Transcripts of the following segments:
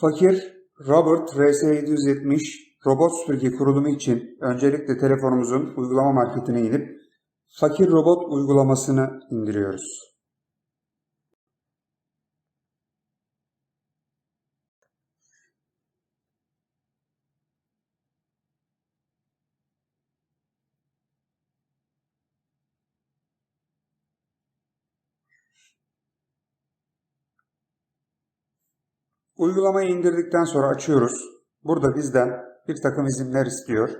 Fakir Robert RS770 robot süpürge kurulumu için öncelikle telefonumuzun uygulama marketine inip Fakir Robot uygulamasını indiriyoruz. Uygulamayı indirdikten sonra açıyoruz. Burada bizden bir takım izinler istiyor.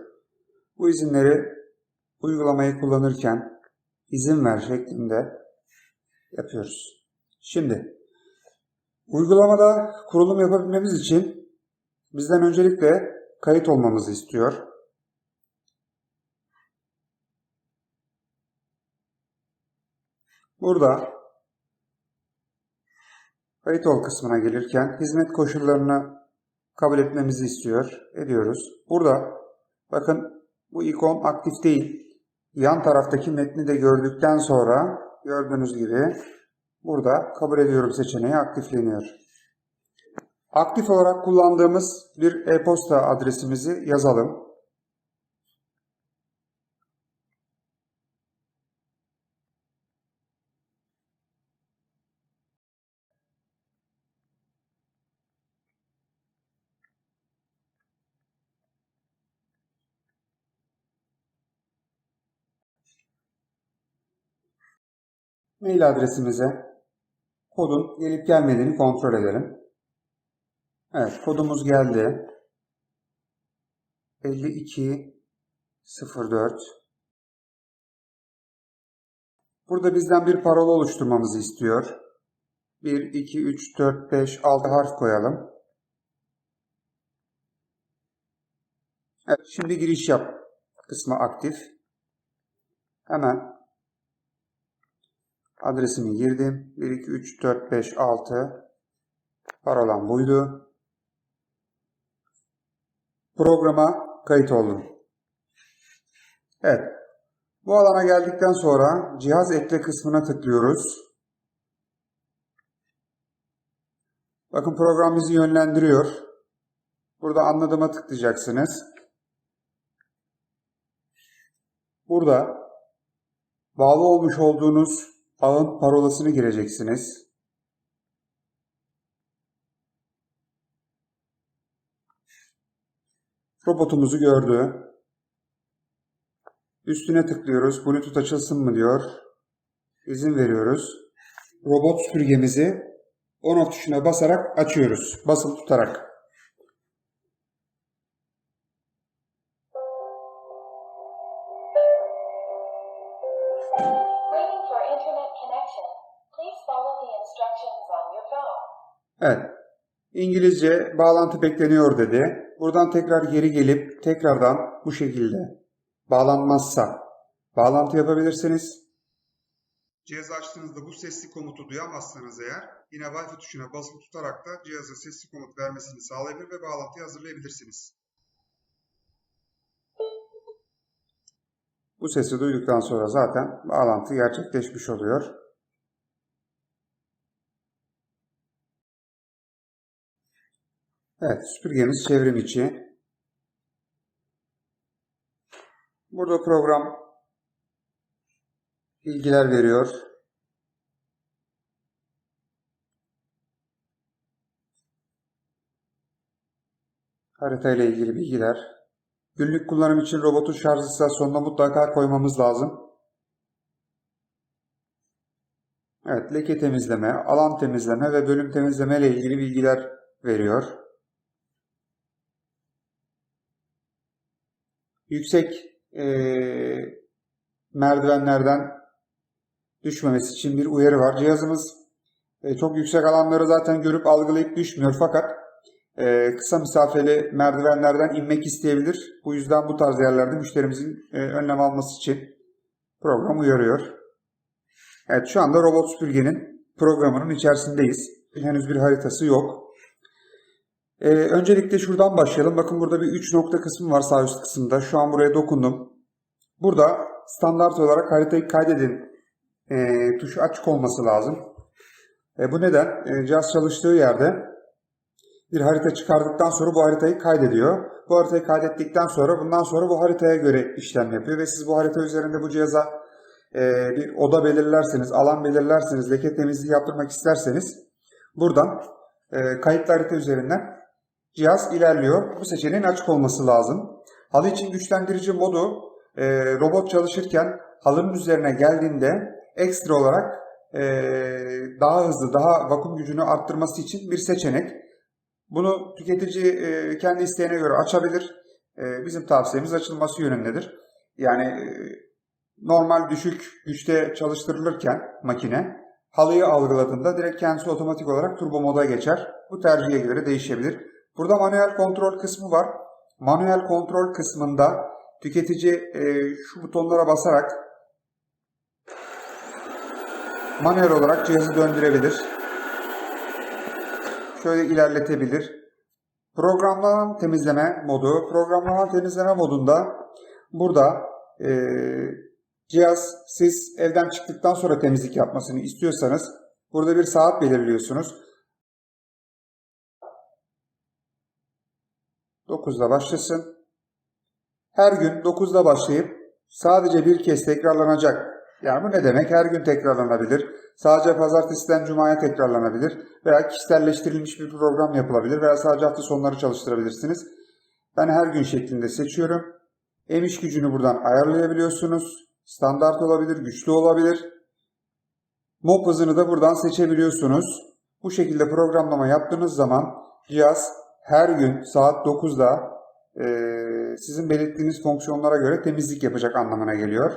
Bu izinleri uygulamayı kullanırken izin ver şeklinde yapıyoruz. Şimdi uygulamada kurulum yapabilmemiz için bizden öncelikle kayıt olmamızı istiyor. Burada kayıt ol kısmına gelirken hizmet koşullarını kabul etmemizi istiyor. Ediyoruz. Burada bakın bu ikon aktif değil. Yan taraftaki metni de gördükten sonra gördüğünüz gibi burada kabul ediyorum seçeneği aktifleniyor. Aktif olarak kullandığımız bir e-posta adresimizi yazalım. Mail adresimize kodun gelip gelmediğini kontrol edelim. Evet kodumuz geldi. 5204 Burada bizden bir parola oluşturmamızı istiyor. 1, 2, 3, 4, 5, 6 harf koyalım. Evet, şimdi giriş yap kısmı aktif. Hemen Adresimi girdim. 1, 2, 3, 4, 5, 6. Parolam buydu. Programa kayıt oldum. Evet. Bu alana geldikten sonra cihaz ekle kısmına tıklıyoruz. Bakın program bizi yönlendiriyor. Burada anladığıma tıklayacaksınız. Burada bağlı olmuş olduğunuz ağın parolasını gireceksiniz. Robotumuzu gördü. Üstüne tıklıyoruz. Bluetooth açılsın mı diyor. İzin veriyoruz. Robot süpürgemizi on tuşuna basarak açıyoruz. Basılı tutarak. Evet. İngilizce bağlantı bekleniyor dedi. Buradan tekrar geri gelip tekrardan bu şekilde bağlanmazsa bağlantı yapabilirsiniz. Cihazı açtığınızda bu sesli komutu duyamazsanız eğer yine Wi-Fi tuşuna basılı tutarak da cihazın sesli komut vermesini sağlayabilir ve bağlantıyı hazırlayabilirsiniz. Bu sesi duyduktan sonra zaten bağlantı gerçekleşmiş oluyor. Evet, süpürgemiz çevrim içi. Burada program bilgiler veriyor. Harita ile ilgili bilgiler. Günlük kullanım için robotun şarj istasyonuna mutlaka koymamız lazım. Evet, leke temizleme, alan temizleme ve bölüm temizleme ile ilgili bilgiler veriyor. Yüksek eee, merdivenlerden düşmemesi için bir uyarı var. Cihazımız e, çok yüksek alanları zaten görüp algılayıp düşmüyor fakat e, kısa mesafeli merdivenlerden inmek isteyebilir. Bu yüzden bu tarz yerlerde müşterimizin e, önlem alması için program uyarıyor. Evet şu anda robot süpürgenin programının içerisindeyiz. Henüz bir haritası yok. Ee, öncelikle şuradan başlayalım. Bakın burada bir 3 nokta kısmı var sağ üst kısımda. Şu an buraya dokundum. Burada standart olarak haritayı kaydedin e, tuşu açık olması lazım. E, bu neden? E, cihaz çalıştığı yerde bir harita çıkardıktan sonra bu haritayı kaydediyor. Bu haritayı kaydettikten sonra bundan sonra bu haritaya göre işlem yapıyor ve siz bu harita üzerinde bu cihaza e, bir oda belirlerseniz, alan belirlerseniz, leke temizliği yaptırmak isterseniz buradan e, kayıtlı harita üzerinden cihaz ilerliyor. Bu seçeneğin açık olması lazım. Halı için güçlendirici modu e, robot çalışırken halının üzerine geldiğinde ekstra olarak e, daha hızlı, daha vakum gücünü arttırması için bir seçenek. Bunu tüketici e, kendi isteğine göre açabilir. E, bizim tavsiyemiz açılması yönündedir. Yani e, normal düşük güçte çalıştırılırken makine halıyı algıladığında direkt kendisi otomatik olarak turbo moda geçer. Bu tercihe göre değişebilir. Burada manuel kontrol kısmı var. Manuel kontrol kısmında tüketici e, şu butonlara basarak manuel olarak cihazı döndürebilir. Şöyle ilerletebilir. Programlanan temizleme modu. Programlanan temizleme modunda burada e, cihaz siz evden çıktıktan sonra temizlik yapmasını istiyorsanız burada bir saat belirliyorsunuz. 9'da başlasın. Her gün 9'da başlayıp sadece bir kez tekrarlanacak. Yani bu ne demek? Her gün tekrarlanabilir. Sadece pazartesiden cumaya tekrarlanabilir. Veya kişiselleştirilmiş bir program yapılabilir. Veya sadece hafta sonları çalıştırabilirsiniz. Ben her gün şeklinde seçiyorum. Emiş gücünü buradan ayarlayabiliyorsunuz. Standart olabilir, güçlü olabilir. Mop hızını da buradan seçebiliyorsunuz. Bu şekilde programlama yaptığınız zaman cihaz her gün saat 9'da e, sizin belirttiğiniz fonksiyonlara göre temizlik yapacak anlamına geliyor.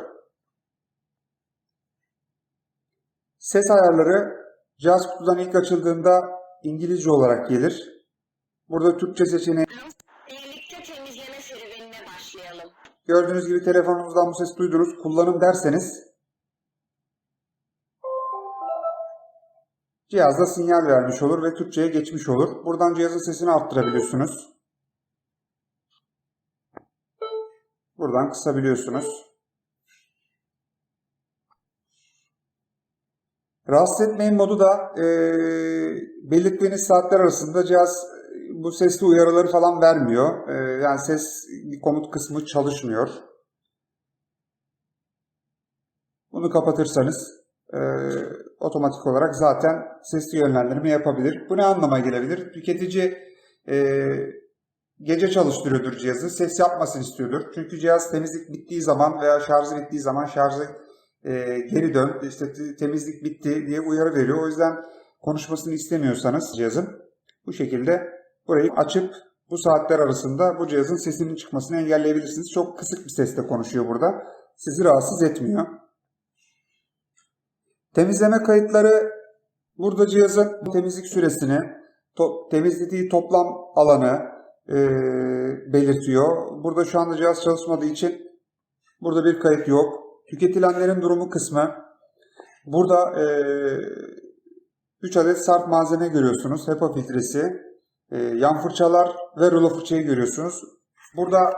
Ses ayarları cihaz kutudan ilk açıldığında İngilizce olarak gelir. Burada Türkçe seçeneği Birlikte temizleme serüvenine başlayalım. gördüğünüz gibi telefonunuzdan bu sesi duydunuz. Kullanım derseniz cihazda sinyal vermiş olur ve Türkçe'ye geçmiş olur. Buradan cihazın sesini arttırabiliyorsunuz. Buradan kısabiliyorsunuz. Rahatsız etmeyin modu da e, belirttiğiniz saatler arasında cihaz e, bu sesli uyarıları falan vermiyor. E, yani ses komut kısmı çalışmıyor. Bunu kapatırsanız e, otomatik olarak zaten sesli yönlendirme yapabilir. Bu ne anlama gelebilir? Tüketici e, gece çalıştırıyordur cihazı. Ses yapmasını istiyordur. Çünkü cihaz temizlik bittiği zaman veya şarjı bittiği zaman şarjı e, geri dön, işte te- temizlik bitti diye uyarı veriyor. O yüzden konuşmasını istemiyorsanız cihazın bu şekilde burayı açıp bu saatler arasında bu cihazın sesinin çıkmasını engelleyebilirsiniz. Çok kısık bir sesle konuşuyor burada. Sizi rahatsız etmiyor. Temizleme kayıtları burada cihazın temizlik süresini, to- temizlediği toplam alanı e, belirtiyor. Burada şu anda cihaz çalışmadığı için burada bir kayıt yok. Tüketilenlerin durumu kısmı. Burada e, 3 adet sarf malzeme görüyorsunuz. HEPA filtresi, e, yan fırçalar ve rulo fırçayı görüyorsunuz. Burada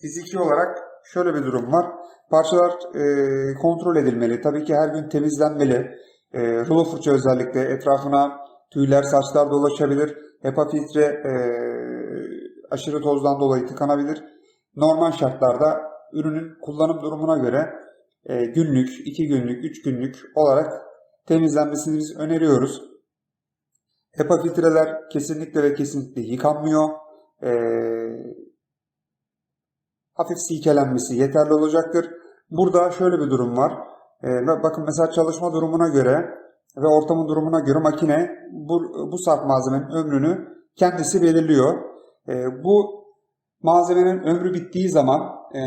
fiziki olarak şöyle bir durum var. Parçalar e, kontrol edilmeli. Tabii ki her gün temizlenmeli. E, rulo fırça özellikle etrafına tüyler, saçlar dolaşabilir. HEPA filtre e, aşırı tozdan dolayı tıkanabilir. Normal şartlarda ürünün kullanım durumuna göre e, günlük, 2 günlük, 3 günlük olarak temizlenmesini biz öneriyoruz. HEPA filtreler kesinlikle ve kesinlikle yıkanmıyor. E, hafif silkelenmesi yeterli olacaktır. Burada şöyle bir durum var. E, bakın mesela çalışma durumuna göre ve ortamın durumuna göre makine bu, bu sarf malzemenin ömrünü kendisi belirliyor. E, bu malzemenin ömrü bittiği zaman e,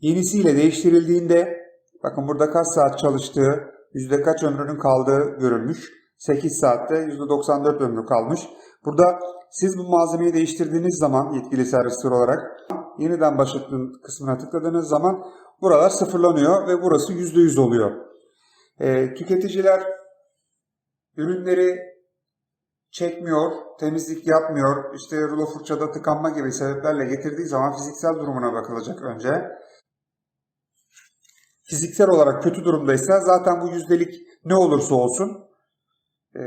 yenisiyle değiştirildiğinde bakın burada kaç saat çalıştığı, yüzde kaç ömrünün kaldığı görülmüş. 8 saatte %94 ömrü kalmış. Burada siz bu malzemeyi değiştirdiğiniz zaman yetkili servisler olarak yeniden başlatın kısmına tıkladığınız zaman buralar sıfırlanıyor ve burası %100 oluyor. Ee, tüketiciler ürünleri çekmiyor, temizlik yapmıyor, işte rulo fırçada tıkanma gibi sebeplerle getirdiği zaman fiziksel durumuna bakılacak önce. Fiziksel olarak kötü durumdaysa zaten bu yüzdelik ne olursa olsun e,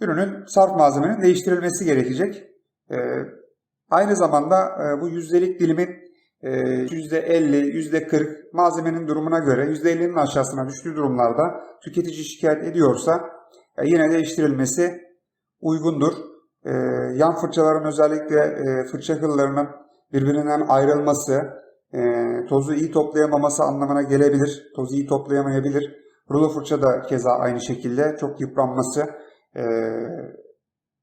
ürünün sarf malzemenin değiştirilmesi gerekecek. Ee, aynı zamanda e, bu yüzdelik dilimin e, %50, %40 malzemenin durumuna göre %50'nin aşağısına düştüğü durumlarda tüketici şikayet ediyorsa e, yine değiştirilmesi uygundur. E, yan fırçaların özellikle e, fırça kıllarının birbirinden ayrılması, e, tozu iyi toplayamaması anlamına gelebilir. Tozu iyi toplayamayabilir. Rulo fırça da keza aynı şekilde çok yıpranması, e,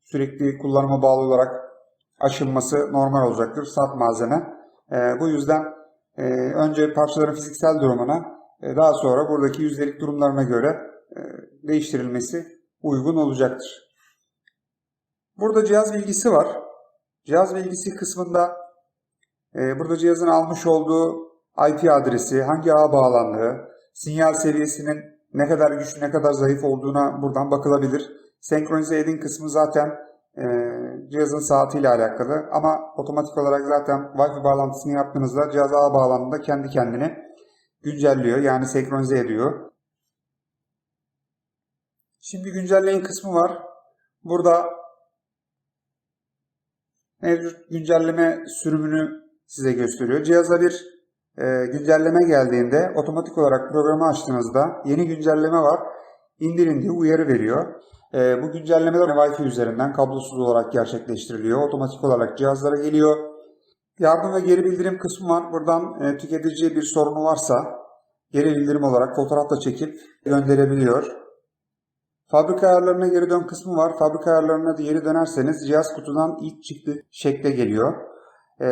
sürekli kullanıma bağlı olarak aşınması normal olacaktır. Saf malzeme. E, bu yüzden e, önce parçaların fiziksel durumuna, e, daha sonra buradaki yüzdelik durumlarına göre e, değiştirilmesi uygun olacaktır. Burada cihaz bilgisi var. Cihaz bilgisi kısmında e, burada cihazın almış olduğu IP adresi, hangi ağa bağlandığı, sinyal seviyesinin ne kadar güçlü, ne kadar zayıf olduğuna buradan bakılabilir. Senkronize edin kısmı zaten e, cihazın saatiyle alakalı ama otomatik olarak zaten Wi-Fi bağlantısını yaptığınızda cihaz ağa bağlandığında kendi kendini güncelliyor yani senkronize ediyor. Şimdi güncelleyin kısmı var. Burada mevcut güncelleme sürümünü size gösteriyor. Cihaza bir e, güncelleme geldiğinde otomatik olarak programı açtığınızda yeni güncelleme var. İndirin diye uyarı veriyor. E, bu güncellemeler Wi-Fi üzerinden kablosuz olarak gerçekleştiriliyor. Otomatik olarak cihazlara geliyor. Yardım ve geri bildirim kısmı var. Buradan e, tüketiciye bir sorunu varsa geri bildirim olarak fotoğrafla çekip gönderebiliyor. Fabrika ayarlarına geri dön kısmı var. Fabrika ayarlarına da geri dönerseniz cihaz kutudan ilk çıktı şekle geliyor. Ee,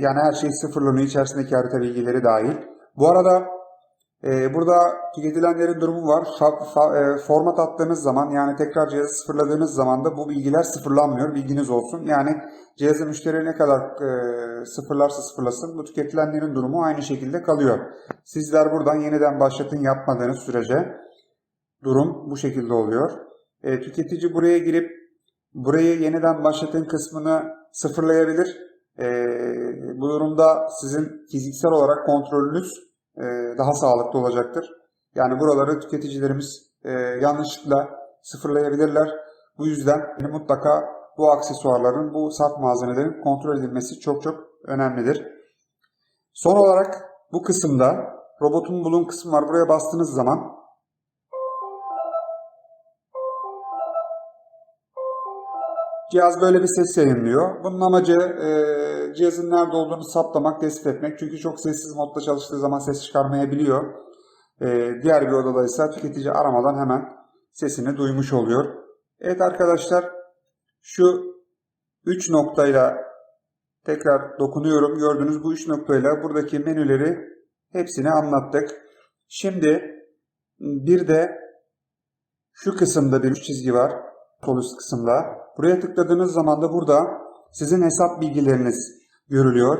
yani her şey sıfırlanıyor. içerisindeki harita bilgileri dahil. Bu arada e, burada tüketilenlerin durumu var. Fa- fa- e, format attığınız zaman yani tekrar cihazı sıfırladığınız zaman da bu bilgiler sıfırlanmıyor. Bilginiz olsun. Yani cihazı müşteri ne kadar e, sıfırlarsa sıfırlasın bu tüketilenlerin durumu aynı şekilde kalıyor. Sizler buradan yeniden başlatın yapmadığınız sürece durum bu şekilde oluyor. E, tüketici buraya girip burayı yeniden başlatın kısmını sıfırlayabilir. Bu durumda sizin fiziksel olarak kontrolünüz daha sağlıklı olacaktır. Yani buraları tüketicilerimiz e, yanlışlıkla sıfırlayabilirler. Bu yüzden mutlaka bu aksesuarların, bu saf malzemelerin kontrol edilmesi çok çok önemlidir. Son olarak bu kısımda robotun bulun kısmı var. Buraya bastığınız zaman Cihaz böyle bir ses yayınlıyor. Bunun amacı e, cihazın nerede olduğunu saptamak, tespit etmek. Çünkü çok sessiz modda çalıştığı zaman ses çıkarmayabiliyor. E, diğer bir odada ise tüketici aramadan hemen sesini duymuş oluyor. Evet arkadaşlar şu 3 noktayla tekrar dokunuyorum. Gördüğünüz bu 3 noktayla buradaki menüleri hepsini anlattık. Şimdi bir de şu kısımda bir çizgi var. Sol üst kısımda. Buraya tıkladığınız zaman da burada sizin hesap bilgileriniz görülüyor.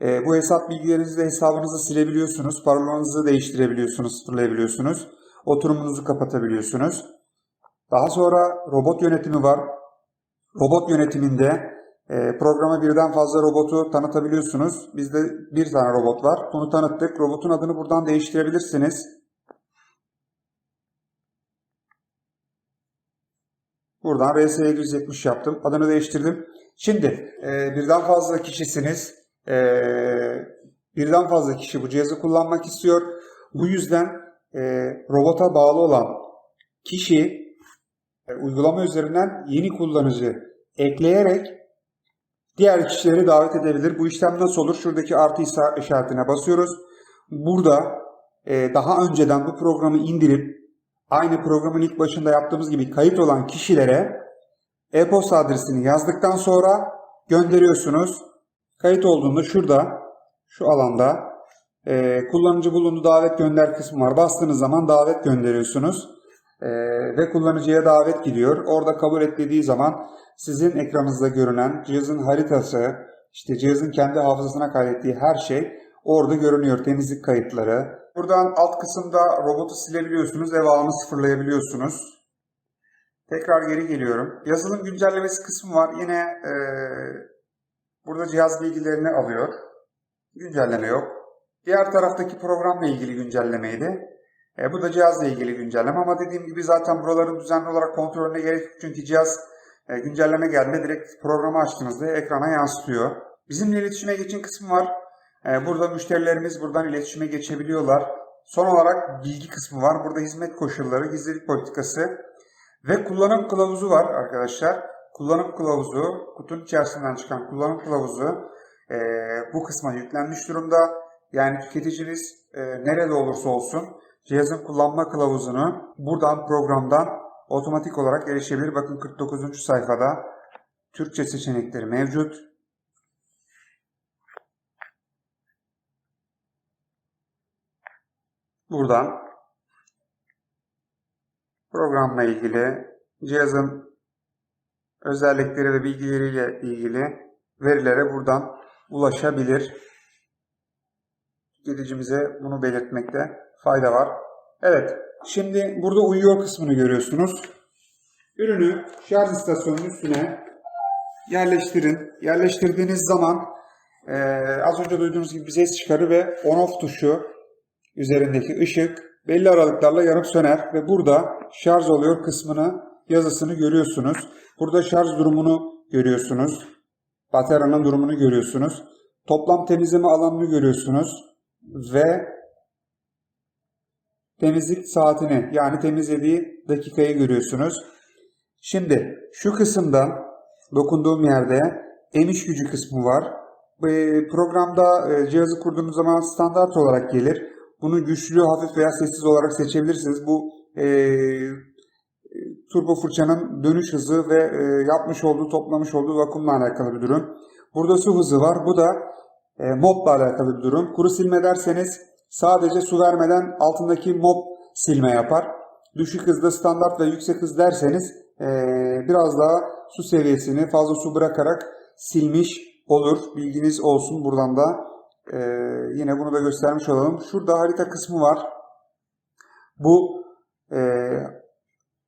E, bu hesap bilgilerinizle hesabınızı silebiliyorsunuz. Parolanızı değiştirebiliyorsunuz, sıfırlayabiliyorsunuz. Oturumunuzu kapatabiliyorsunuz. Daha sonra robot yönetimi var. Robot yönetiminde e, programa birden fazla robotu tanıtabiliyorsunuz. Bizde bir tane robot var. Bunu tanıttık. Robotun adını buradan değiştirebilirsiniz. Buradan RS770 yaptım. Adını değiştirdim. Şimdi e, birden fazla kişisiniz. E, birden fazla kişi bu cihazı kullanmak istiyor. Bu yüzden e, robota bağlı olan kişi e, uygulama üzerinden yeni kullanıcı ekleyerek diğer kişileri davet edebilir. Bu işlem nasıl olur? Şuradaki artı işaretine basıyoruz. Burada e, daha önceden bu programı indirip aynı programın ilk başında yaptığımız gibi kayıt olan kişilere e-posta adresini yazdıktan sonra gönderiyorsunuz. Kayıt olduğunda şurada şu alanda e, kullanıcı bulundu davet gönder kısmı var. Bastığınız zaman davet gönderiyorsunuz. E, ve kullanıcıya davet gidiyor. Orada kabul et dediği zaman sizin ekranınızda görünen cihazın haritası, işte cihazın kendi hafızasına kaydettiği her şey orada görünüyor. Temizlik kayıtları. Buradan alt kısımda robotu silebiliyorsunuz. Ev ağını sıfırlayabiliyorsunuz. Tekrar geri geliyorum. Yazılım güncellemesi kısmı var. Yine e, burada cihaz bilgilerini alıyor. Güncelleme yok. Diğer taraftaki programla ilgili güncellemeydi. E, bu da cihazla ilgili güncelleme ama dediğim gibi zaten buraların düzenli olarak kontrolüne gerek yok. Çünkü cihaz e, güncelleme geldiğinde direkt programı açtığınızda ekrana yansıtıyor. Bizimle iletişime geçin kısmı var. E, burada müşterilerimiz buradan iletişime geçebiliyorlar. Son olarak bilgi kısmı var. Burada hizmet koşulları, gizlilik politikası ve kullanım kılavuzu var arkadaşlar. Kullanım kılavuzu, kutunun içerisinden çıkan kullanım kılavuzu e, bu kısma yüklenmiş durumda. Yani tüketiciniz e, nerede olursa olsun cihazın kullanma kılavuzunu buradan programdan otomatik olarak erişebilir. Bakın 49. sayfada Türkçe seçenekleri mevcut. Buradan programla ilgili cihazın özellikleri ve bilgileriyle ilgili verilere buradan ulaşabilir. Tüketicimize bunu belirtmekte fayda var. Evet, şimdi burada uyuyor kısmını görüyorsunuz. Ürünü şarj istasyonunun üstüne yerleştirin. Yerleştirdiğiniz zaman eee, az önce duyduğunuz gibi ses çıkarır ve on-off tuşu üzerindeki ışık belli aralıklarla yanıp söner ve burada şarj oluyor kısmını yazısını görüyorsunuz. Burada şarj durumunu görüyorsunuz. Bataryanın durumunu görüyorsunuz. Toplam temizleme alanını görüyorsunuz ve temizlik saatini yani temizlediği dakikayı görüyorsunuz. Şimdi şu kısımda dokunduğum yerde emiş gücü kısmı var. Bu, e, Programda e, cihazı kurduğunuz zaman standart olarak gelir. Bunu güçlü, hafif veya sessiz olarak seçebilirsiniz. Bu e, turbo fırçanın dönüş hızı ve e, yapmış olduğu, toplamış olduğu vakumla alakalı bir durum. Burada su hızı var. Bu da e, mopla alakalı bir durum. Kuru silme derseniz sadece su vermeden altındaki mop silme yapar. Düşük hızda standart ve yüksek hız derseniz e, biraz daha su seviyesini fazla su bırakarak silmiş olur. Bilginiz olsun buradan da. E, yine bunu da göstermiş olalım. Şurada harita kısmı var. Bu e,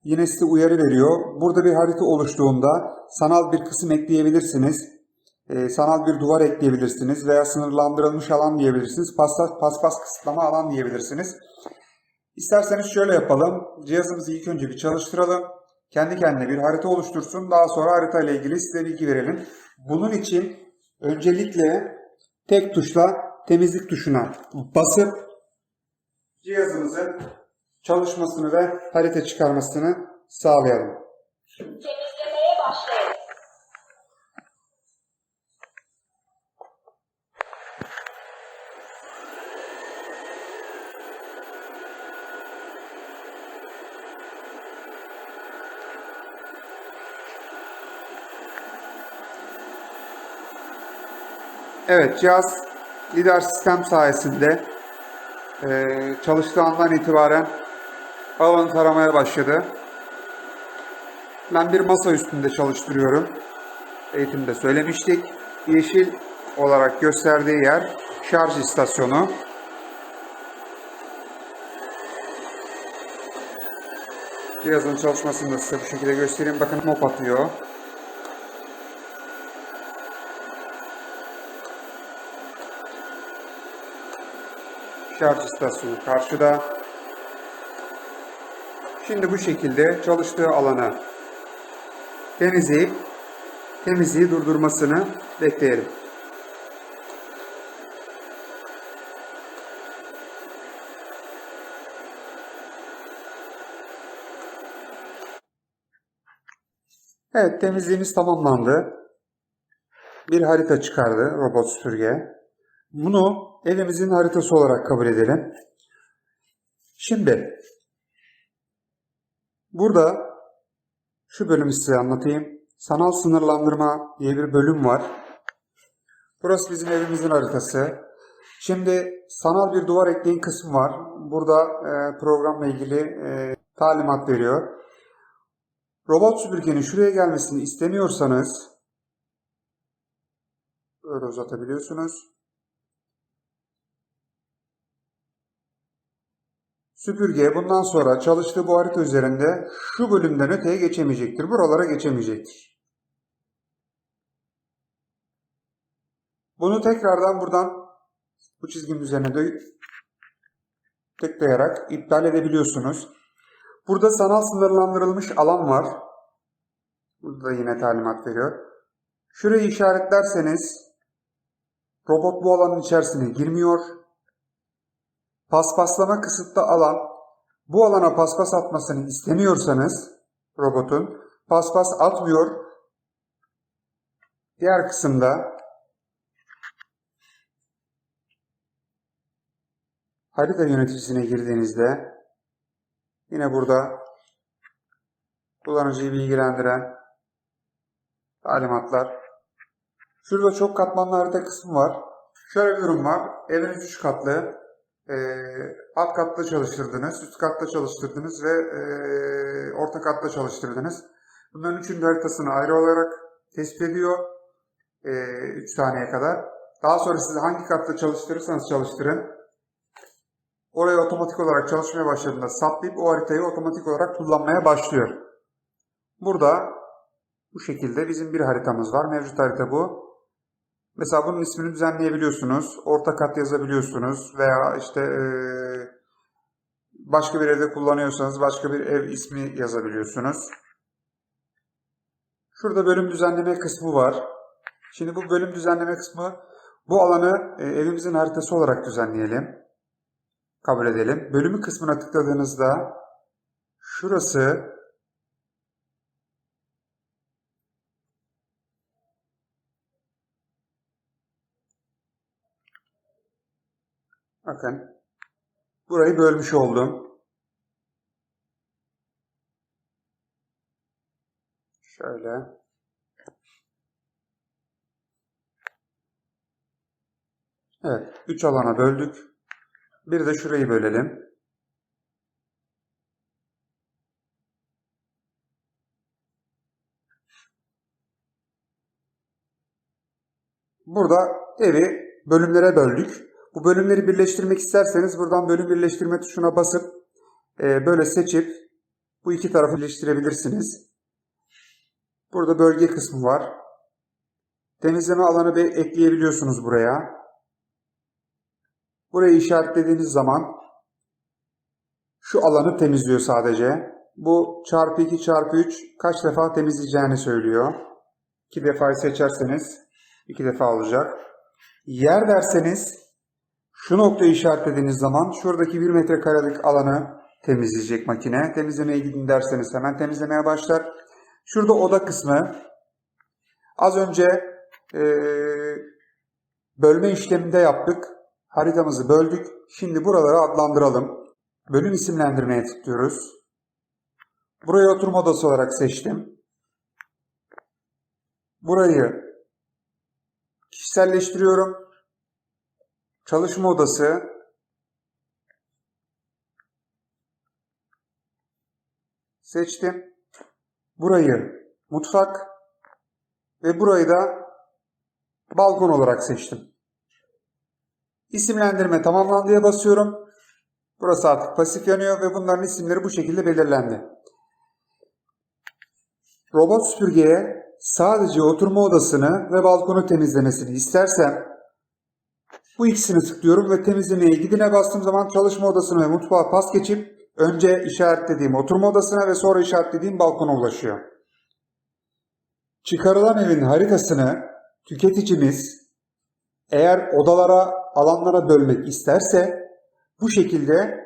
yine size uyarı veriyor. Burada bir harita oluştuğunda sanal bir kısım ekleyebilirsiniz. Ee, sanal bir duvar ekleyebilirsiniz veya sınırlandırılmış alan diyebilirsiniz. Paspas, paspas kısıtlama alan diyebilirsiniz. İsterseniz şöyle yapalım. Cihazımızı ilk önce bir çalıştıralım. Kendi kendine bir harita oluştursun. Daha sonra harita ile ilgili size bilgi verelim. Bunun için öncelikle tek tuşla temizlik tuşuna basıp cihazımızın çalışmasını ve harita çıkarmasını sağlayalım. Evet, cihaz lidar sistem sayesinde eee, çalıştığı andan itibaren alanı taramaya başladı. Ben bir masa üstünde çalıştırıyorum. Eğitimde söylemiştik. Yeşil olarak gösterdiği yer şarj istasyonu. Cihazın çalışmasını da size bu şekilde göstereyim. Bakın mop atıyor. Şarj karşıda. Şimdi bu şekilde çalıştığı alanı temizleyip temizliği durdurmasını bekleyelim. Evet temizliğimiz tamamlandı. Bir harita çıkardı robot süpürge. Bunu evimizin haritası olarak kabul edelim. Şimdi burada şu bölümü size anlatayım. Sanal sınırlandırma diye bir bölüm var. Burası bizim evimizin haritası. Şimdi sanal bir duvar ekleyin kısmı var. Burada e, programla ilgili e, talimat veriyor. Robot süpürgenin şuraya gelmesini istemiyorsanız böyle uzatabiliyorsunuz. Süpürge bundan sonra çalıştığı bu harita üzerinde şu bölümden öteye geçemeyecektir. Buralara geçemeyecektir. Bunu tekrardan buradan bu çizginin üzerine dö- tıklayarak iptal edebiliyorsunuz. Burada sanal sınırlandırılmış alan var. Burada da yine talimat veriyor. Şurayı işaretlerseniz robot bu alanın içerisine girmiyor. Paspaslama kısıtlı alan bu alana paspas atmasını istemiyorsanız robotun paspas atmıyor. Diğer kısımda harita yöneticisine girdiğinizde yine burada kullanıcıyı bilgilendiren talimatlar. Şurada çok katmanlı harita kısmı var. Şöyle bir durum var. Eviniz 3 katlı. Ee, alt katta çalıştırdınız, üst katta çalıştırdınız ve ee, orta katta çalıştırdınız. Bunların üçünün haritasını ayrı olarak tespit ediyor. 3 taneye kadar. Daha sonra siz hangi katta çalıştırırsanız çalıştırın. Oraya otomatik olarak çalışmaya başladığında saplayıp o haritayı otomatik olarak kullanmaya başlıyor. Burada bu şekilde bizim bir haritamız var. Mevcut harita bu. Mesela bunun ismini düzenleyebiliyorsunuz. Orta kat yazabiliyorsunuz. Veya işte eee, başka bir evde kullanıyorsanız başka bir ev ismi yazabiliyorsunuz. Şurada bölüm düzenleme kısmı var. Şimdi bu bölüm düzenleme kısmı bu alanı e, evimizin haritası olarak düzenleyelim. Kabul edelim. Bölümü kısmına tıkladığınızda şurası bakın burayı bölmüş oldum. Şöyle. Evet, 3 alana böldük. Bir de şurayı bölelim. Burada evi bölümlere böldük. Bu bölümleri birleştirmek isterseniz buradan bölüm birleştirme tuşuna basıp e, böyle seçip bu iki tarafı birleştirebilirsiniz. Burada bölge kısmı var. Temizleme alanı ekleyebiliyorsunuz buraya. Burayı işaretlediğiniz zaman şu alanı temizliyor sadece. Bu çarpı 2 çarpı 3 kaç defa temizleyeceğini söylüyor. 2 defayı seçerseniz 2 defa olacak. Yer derseniz şu noktayı işaretlediğiniz zaman şuradaki 1 metrekarelik alanı temizleyecek makine. Temizlemeye gidin derseniz hemen temizlemeye başlar. Şurada oda kısmı. Az önce eee, bölme işleminde yaptık. Haritamızı böldük. Şimdi buraları adlandıralım. Bölüm isimlendirmeye tıklıyoruz. Burayı oturma odası olarak seçtim. Burayı kişiselleştiriyorum. Çalışma odası. Seçtim. Burayı mutfak ve burayı da balkon olarak seçtim. İsimlendirme tamamlandıya basıyorum. Burası artık pasif yanıyor ve bunların isimleri bu şekilde belirlendi. Robot süpürgeye sadece oturma odasını ve balkonu temizlemesini istersem bu ikisini tıklıyorum ve temizlemeye gidine bastığım zaman çalışma odasını ve mutfağı pas geçip önce işaretlediğim oturma odasına ve sonra işaretlediğim balkona ulaşıyor. Çıkarılan evin haritasını tüketicimiz eğer odalara, alanlara bölmek isterse bu şekilde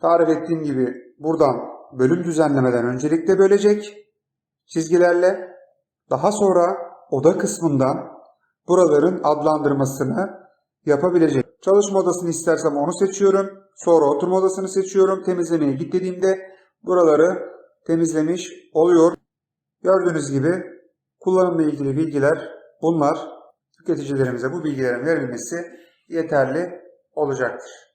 tarif ettiğim gibi buradan bölüm düzenlemeden öncelikle bölecek çizgilerle daha sonra oda kısmından buraların adlandırmasını yapabilecek. Çalışma odasını istersem onu seçiyorum. Sonra oturma odasını seçiyorum. Temizlemeye git dediğimde buraları temizlemiş oluyor. Gördüğünüz gibi kullanımla ilgili bilgiler bunlar. Tüketicilerimize bu bilgilerin verilmesi yeterli olacaktır.